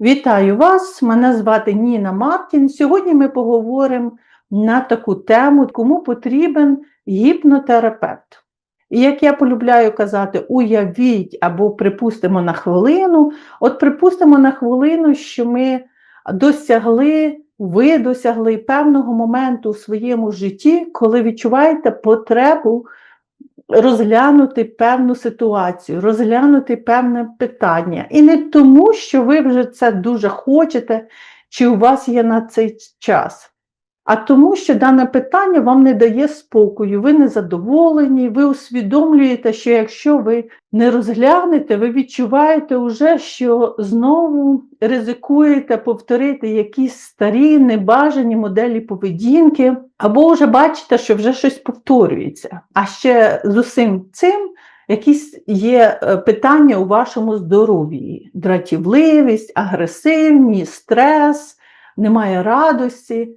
Вітаю вас! Мене звати Ніна Мартін. Сьогодні ми поговоримо на таку тему, кому потрібен гіпнотерапевт. І як я полюбляю казати, уявіть або припустимо на хвилину, от припустимо на хвилину, що ми досягли, ви досягли певного моменту у своєму житті, коли відчуваєте потребу розглянути певну ситуацію, розглянути певне питання. І не тому, що ви вже це дуже хочете, чи у вас є на цей час, а тому, що дане питання вам не дає спокою, ви не задоволені, ви усвідомлюєте, що якщо ви не розглянете, ви відчуваєте вже, що знову ризикуєте повторити якісь старі небажані моделі поведінки, або вже бачите, що вже щось повторюється. А ще з усім цим якісь є е, питання у вашому здоров'ї: дратівливість, агресивність, стрес, немає радості.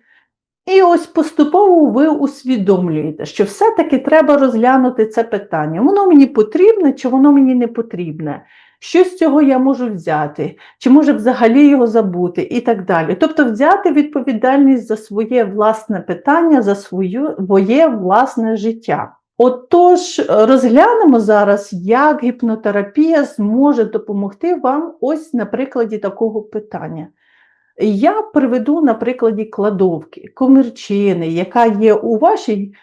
І ось поступово ви усвідомлюєте, що все-таки треба розглянути це питання. Воно мені потрібне чи воно мені не потрібне? Що з цього я можу взяти, чи може взагалі його забути, і так далі. Тобто взяти відповідальність за своє власне питання, за своє, власне життя. Отож, розглянемо зараз, як гіпнотерапія зможе допомогти вам ось на прикладі такого питання. Я приведу на прикладі кладовки, комірчини, яка є у вашій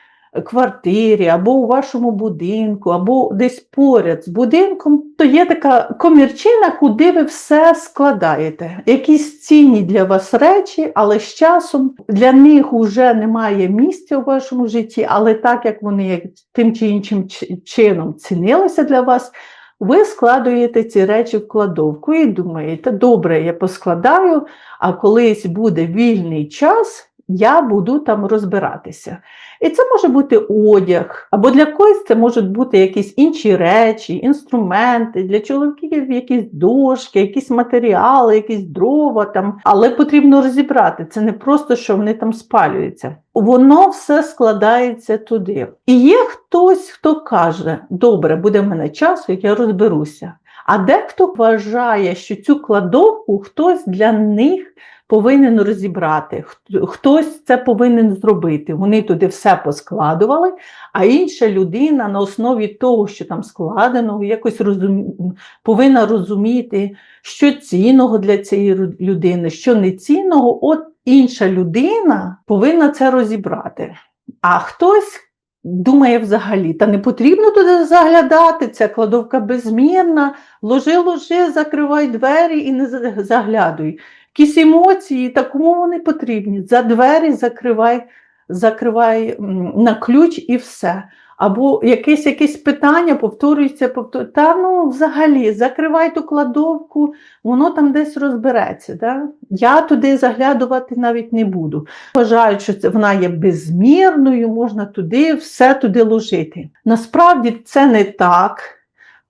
квартирі, або у вашому будинку, або десь поряд з будинком, то є така комірчина, куди ви все складаєте. Якісь цінні для вас речі, але з часом для них вже немає місця у вашому житті, але так як вони тим чи іншим чином цінилися для вас. Ви складуєте ці речі в кладовку і думаєте, добре, я поскладаю, а колись буде вільний час, я буду там розбиратися. І це може бути одяг, або для когось це можуть бути якісь інші речі, інструменти, для чоловіків якісь дошки, якісь матеріали, якісь дрова там. Але потрібно розібрати. Це не просто, що вони там спалюються. Воно все складається туди. І є хтось, хто каже: добре, буде в мене часу, як я розберуся. А дехто вважає, що цю кладовку хтось для них повинен розібрати, хтось це повинен зробити. Вони туди все поскладували, а інша людина на основі того, що там складено, якось розум... повинна розуміти, що цінного для цієї людини, що не цінного, от інша людина повинна це розібрати. А хтось. Думає взагалі, та не потрібно туди заглядати, ця кладовка безмірна, ложи, ложи, закривай двері і не заглядуй. Якісь емоції, та кому вони потрібні? За двері закривай закривай на ключ і все. Або якесь якесь питання повторюється, повторюється. Та ну взагалі закривай ту кладовку, воно там десь розбереться. Да? Я туди заглядувати навіть не буду. Вважаю, що це вона є безмірною, можна туди все туди ложити. Насправді це не так.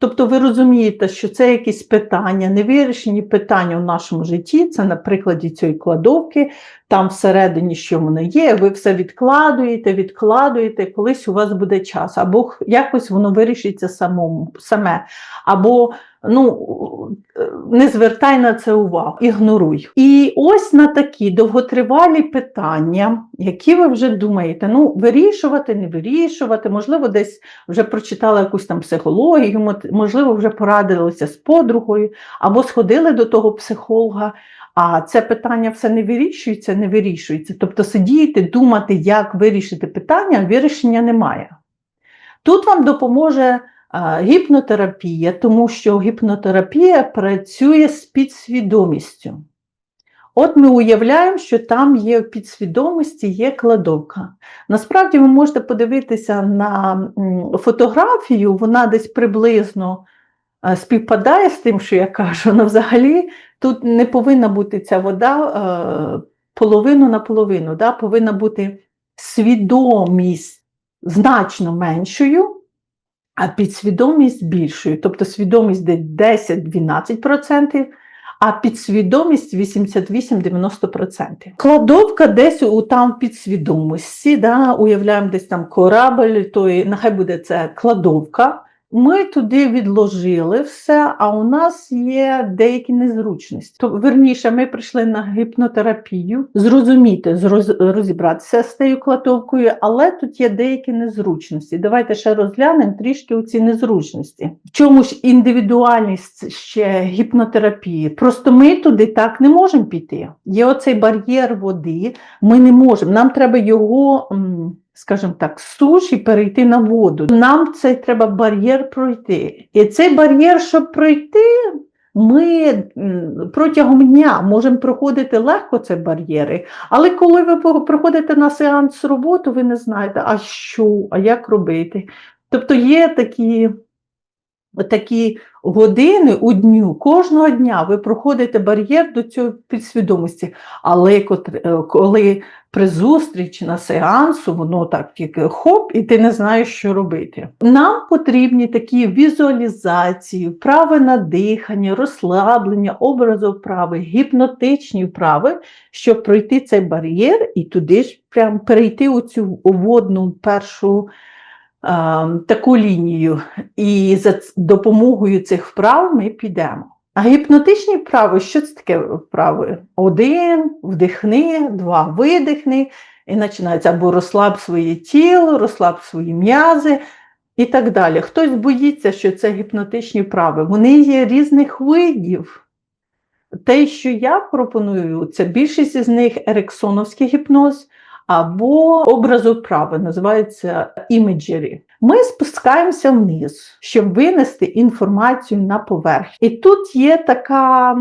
Тобто ви розумієте, що це якісь питання, невирішені питання в нашому житті, це на прикладі цієї кладовки, там всередині, що воно є, ви все відкладуєте, відкладуєте, колись у вас буде час, або якось воно вирішиться самому, саме. Або ну, не звертай на це увагу, ігноруй. І ось на такі довготривалі питання, які ви вже думаєте, ну, вирішувати, не вирішувати, можливо, десь вже прочитали якусь там психологію, можливо, вже порадилися з подругою, або сходили до того психолога. А це питання все не вирішується, не вирішується. Тобто сидіти, думати, як вирішити питання, вирішення немає. Тут вам допоможе гіпнотерапія, тому що гіпнотерапія працює з підсвідомістю. От ми уявляємо, що там є в підсвідомості є кладовка. Насправді, ви можете подивитися на фотографію, вона десь приблизно співпадає з тим, що я кажу, але взагалі тут не повинна бути ця вода е, половину на половину, да? повинна бути свідомість значно меншою, а підсвідомість більшою. Тобто свідомість десь 10-12%. А підсвідомість 88-90%. Кладовка десь у там підсвідомості, да, уявляємо десь там корабль, то нехай буде це кладовка, ми туди відложили все, а у нас є деякі незручності. То, верніше, ми прийшли на гіпнотерапію, зрозуміти, зроз- розібратися з тією кладовкою, але тут є деякі незручності. Давайте ще розглянемо трішки у ці незручності. В чому ж індивідуальність ще гіпнотерапії? Просто ми туди так не можемо піти. Є оцей бар'єр води, ми не можемо. Нам треба його. Скажімо так, суші перейти на воду. Нам цей треба бар'єр пройти. І цей бар'єр, щоб пройти, ми протягом дня можемо проходити легко ці бар'єри, але коли ви приходите на сеанс роботу, ви не знаєте, а що, а як робити. Тобто є такі, такі години у дню, кожного дня ви проходите бар'єр до цього підсвідомості, але е, коли при зустрічі на сеансу, воно так тільки хоп, і ти не знаєш, що робити. Нам потрібні такі візуалізації, вправи на дихання, розслаблення, образовправи, гіпнотичні вправи, щоб пройти цей бар'єр і туди ж прям перейти у цю водну першу таку лінію. І за допомогою цих вправ ми підемо. А гіпнотичні вправи, що це таке вправи? Один, вдихни, два, видихни, і починається або розслаб своє тіло, розслаб свої м'язи і так далі. Хтось боїться, що це гіпнотичні вправи. Вони є різних видів. Те, що я пропоную, це більшість із них ериксоновський гіпноз або образовправи, називається імеджері. Ми спускаємося вниз, щоб винести інформацію на поверхню. І тут є така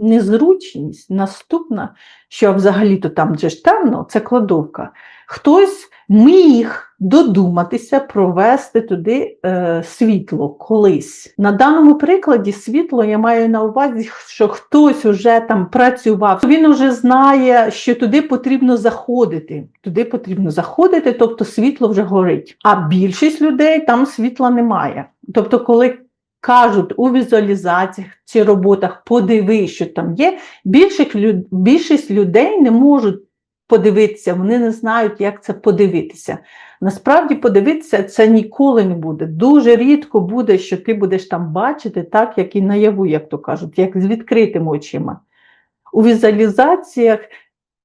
незручність наступна, що взагалі-то там же ж темно, це кладовка. Хтось міг додуматися провести туди е, світло колись. На даному прикладі світло я маю на увазі, що хтось уже там працював, він вже знає, що туди потрібно заходити. Туди потрібно заходити, тобто світло вже горить. А більшість людей там світла немає. Тобто, коли кажуть у візуалізаціях чи роботах, подивись, що там є, більшість, людей не можуть подивитися, вони не знають, як це подивитися. Насправді, подивитися це ніколи не буде. Дуже рідко буде, що ти будеш там бачити так, як і наяву, як то кажуть, як з відкритими очима. У візуалізаціях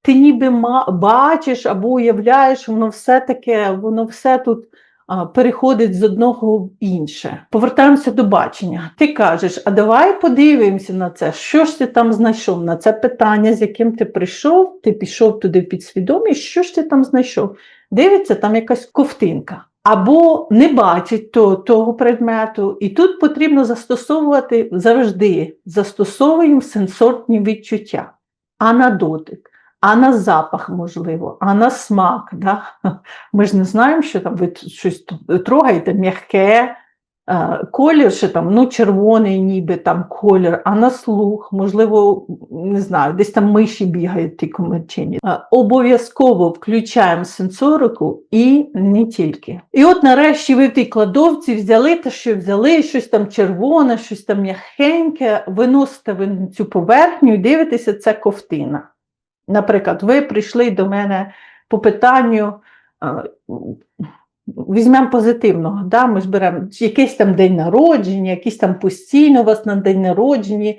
ти ніби бачиш або уявляєш, воно все таке, воно все тут переходить з одного в інше. Повертаємося до бачення. Ти кажеш, а давай подивимося на це, що ж ти там знайшов на це питання, з яким ти прийшов, ти пішов туди підсвідомість, що ж ти там знайшов? Дивиться, там якась ковтинка. Або не бачить то, того предмету, і тут потрібно застосовувати завжди застосовуємо сенсорні відчуття, а на дотик, а на запах, можливо, а на смак. Да? Ми ж не знаємо, що там ви щось трогаєте м'яке, е, колір, що там ну, червоний, ніби там колір, а на слух, можливо, не знаю, десь там миші бігають ті комерчині. Е, Обов'язково включаємо сенсорику і не тільки. І от нарешті ви в тій кладовці взяли те, що взяли, щось там червоне, щось там м'ягеньке, виносите ви на цю поверхню і дивитеся, це ковтина. Наприклад, ви прийшли до мене по питанню. е, Візьмемо позитивного, да? ми ж беремо якийсь там день народження, якийсь там постійно у вас на день народження,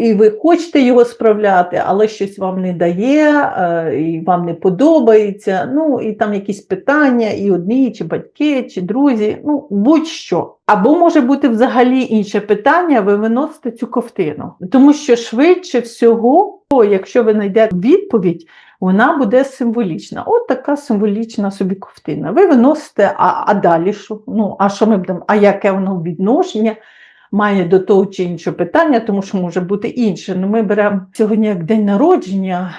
і ви хочете його справляти, але щось вам не дає, е, і вам не подобається. Ну, і там якісь питання, і одні, чи батьки, чи друзі, ну будь-що. Або може бути взагалі інше питання, ви виносите цю ковтину. Тому що швидше всього, якщо ви знайдете відповідь, вона буде символічна. От така символічна собі ковтина. Ви виносите, а, а далі що? Ну, а що ми будемо? А яке воно відношення має до того чи іншого питання, тому що може бути інше. Ну, ми беремо сьогодні як день народження,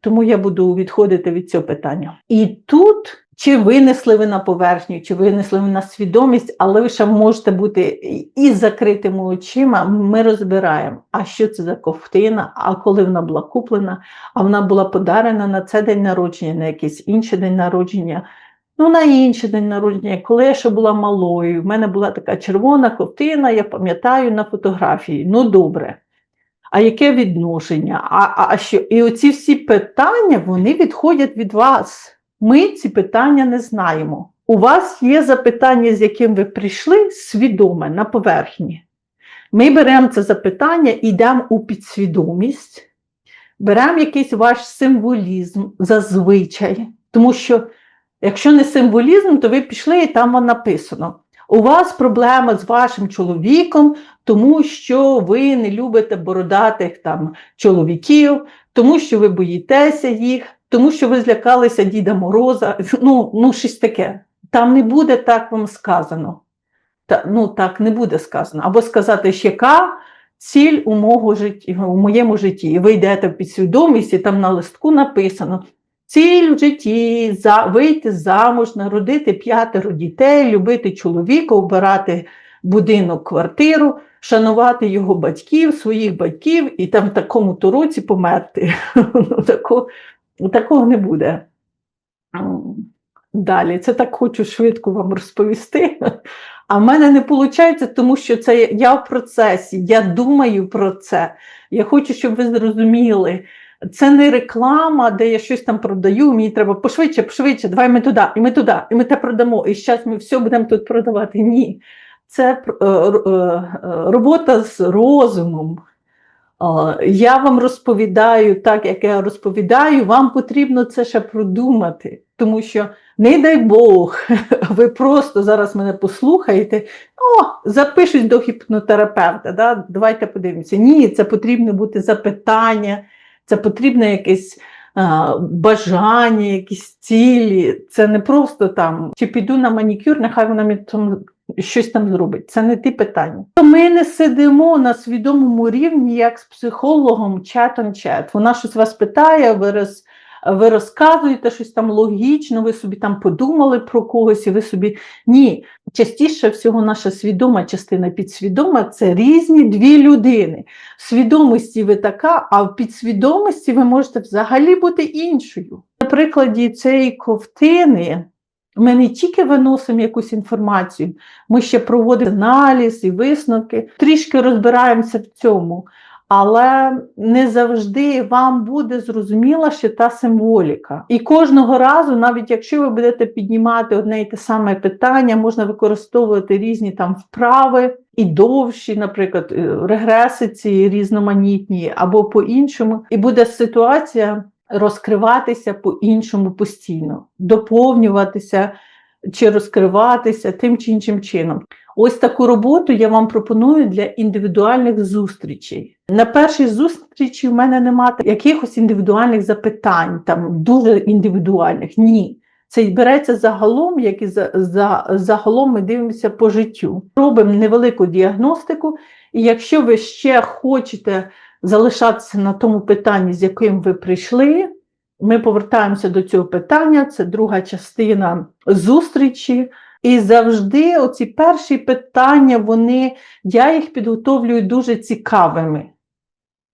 тому я буду відходити від цього питання. І тут. Чи винесли ви на поверхню, чи винесли ви на свідомість, але ви ще можете бути і закритими очима. Ми розбираємо, а що це за ковтина, а коли вона була куплена, а вона була подарена на це день народження, на якийсь інший день народження. Ну, на інший день народження, коли я ще була малою, в мене була така червона ковтина, я пам'ятаю на фотографії. Ну, добре. А яке відношення? А, а, а що? І оці всі питання вони відходять від вас. Ми ці питання не знаємо. У вас є запитання, з яким ви прийшли, свідоме на поверхні. Ми беремо це запитання, і йдемо у підсвідомість, беремо якийсь ваш символізм зазвичай, тому що якщо не символізм, то ви пішли і там воно написано. У вас проблема з вашим чоловіком, тому що ви не любите бородатих там чоловіків, тому що ви боїтеся їх, тому що ви злякалися Діда Мороза. Ну, ну щось таке. Там не буде так вам сказано. Та, ну, так не буде сказано. Або сказати, що яка ціль у, мого житті, у моєму житті. І ви йдете в підсвідомість, і там на листку написано: ціль в житті за, вийти замуж, народити п'ятеро дітей, любити чоловіка, обирати будинок, квартиру, шанувати його батьків, своїх батьків, і там в такому то померти. Ну, Такого, такого не буде. Далі, це так хочу швидко вам розповісти. А в мене не виходить, тому що це я в процесі, я думаю про це. Я хочу, щоб ви зрозуміли. Це не реклама, де я щось там продаю, мені треба пошвидше, пошвидше, давай ми туди, і ми туди, і ми те продамо, і зараз ми все будемо тут продавати. Ні. Це е, е, робота з розумом. Я вам розповідаю так, як я розповідаю, вам потрібно це ще продумати, тому що, не дай Бог, ви просто зараз мене послухаєте, о, запишуть до гіпнотерапевта, да? давайте подивимося. Ні, це потрібно бути запитання, це потрібне якесь бажання, якісь цілі. Це не просто там, чи піду на манікюр, нехай вона мені там щось там зробить. Це не ті питання. Ми не сидимо на свідомому рівні, як з психологом чатом чат. Вона щось вас питає, ви, роз, ви розказуєте щось там логічно, ви собі там подумали про когось, і ви собі ні. Частіше всього, наша свідома частина підсвідома це різні дві людини. В свідомості ви така, а в підсвідомості ви можете взагалі бути іншою. На прикладі цієї ковтини. Ми не тільки виносимо якусь інформацію, ми ще проводимо аналіз і висновки, трішки розбираємося в цьому, але не завжди вам буде зрозуміла ще та символіка. І кожного разу, навіть якщо ви будете піднімати одне і те саме питання, можна використовувати різні там вправи і довші, наприклад, е, регреси ці різноманітні, або по-іншому, і буде ситуація розкриватися по-іншому постійно, доповнюватися чи розкриватися тим чи іншим чином. Ось таку роботу я вам пропоную для індивідуальних зустрічей. На першій зустрічі в мене немає якихось індивідуальних запитань, там дуже індивідуальних. Ні. Це береться загалом, як і за, за, загалом ми дивимося по життю. Робимо невелику діагностику, і якщо ви ще хочете залишатися на тому питанні, з яким ви прийшли. Ми повертаємося до цього питання, це друга частина зустрічі. І завжди оці перші питання, вони, я їх підготовлюю дуже цікавими.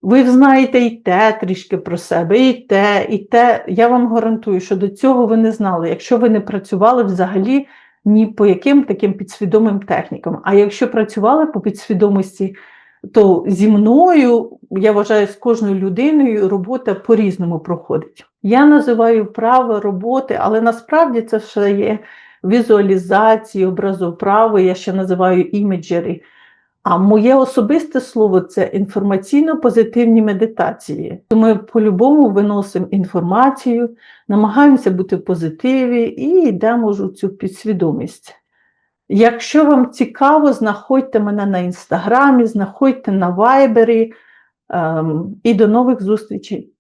Ви знаєте і те трішки про себе, і те, і те. Я вам гарантую, що до цього ви не знали, якщо ви не працювали взагалі ні по яким таким підсвідомим технікам. А якщо працювали по підсвідомості, то зі мною, я вважаю, з кожною людиною робота по-різному проходить. Я називаю право роботи, але насправді це ще є візуалізації, образоправи, я ще називаю іміджери. А моє особисте слово це інформаційно-позитивні медитації. Ми по-любому виносимо інформацію, намагаємося бути в позитиві і йдемо в цю підсвідомість. Якщо вам цікаво, знаходьте мене на інстаграмі, знаходьте на вайбері ем, і до нових зустрічей.